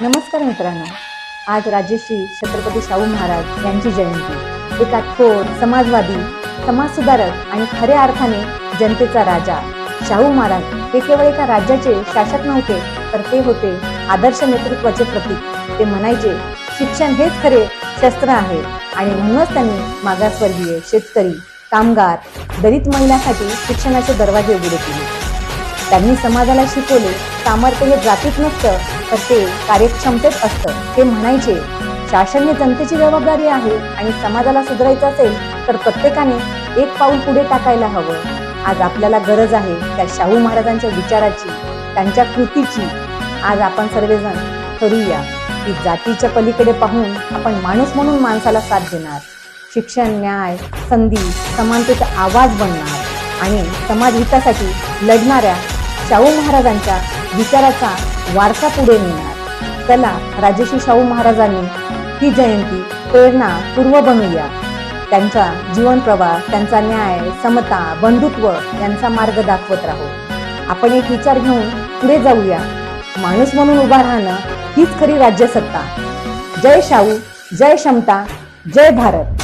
नमस्कार मित्रांनो. आज राजेश्री छत्रपती शाहू महाराज यांची जयंती. एका थोर समाजवादी समाजसुधारक आणि खऱ्या अर्थाने जनतेचा राजा. शाहू महाराज हे केवळ एका राज्याचे शासक नव्हते तर ते होते आदर्श नेतृत्वाचे प्रतीक. ते म्हणायचे शिक्षण हेच खरे शस्त्र आहे आणि म्हणूनच त्यांनी मागासवर्गीय शेतकरी कामगार दलित महिलांसाठी शिक्षणाचे दरवाजे उघडे केले. त्यांनी समाजाला शिकवले. सामर्थ्य हे जातीत नसतं तर ते कार्यक्षमतेत असतं. ते म्हणायचे शासन ही जनतेची जबाबदारी आहे आणि समाजाला सुधारायचं असेल तर प्रत्येकाने एक पाऊल पुढे टाकायला हवं. आज आपल्याला गरज आहे त्या शाहू महाराजांच्या विचाराची त्यांच्या कृतीची. आज आपण सर्वजण करूया की जातीच्या पलीकडे पाहून आपण माणूस म्हणून माणसाला साथ देणार. शिक्षण न्याय संधी समानतेचा आवाज बनणार आणि समाज हितासाठी लढणाऱ्या शाहू महाराजांच्या विचाराचा वारसा पुढे नेणार. त्याला राजेश्री शाहू महाराजांनी ही जयंती प्रेरणा पूर्व बनवूया त्यांचा जीवन प्रवास त्यांचा न्याय समता बंधुत्व यांचा मार्ग दाखवत राहू. आपण एक विचार घेऊन पुढे जाऊया. माणूस म्हणून उभा राहणं हीच खरी राज्यसत्ता. जय शाहू जय क्षमता जय भारत.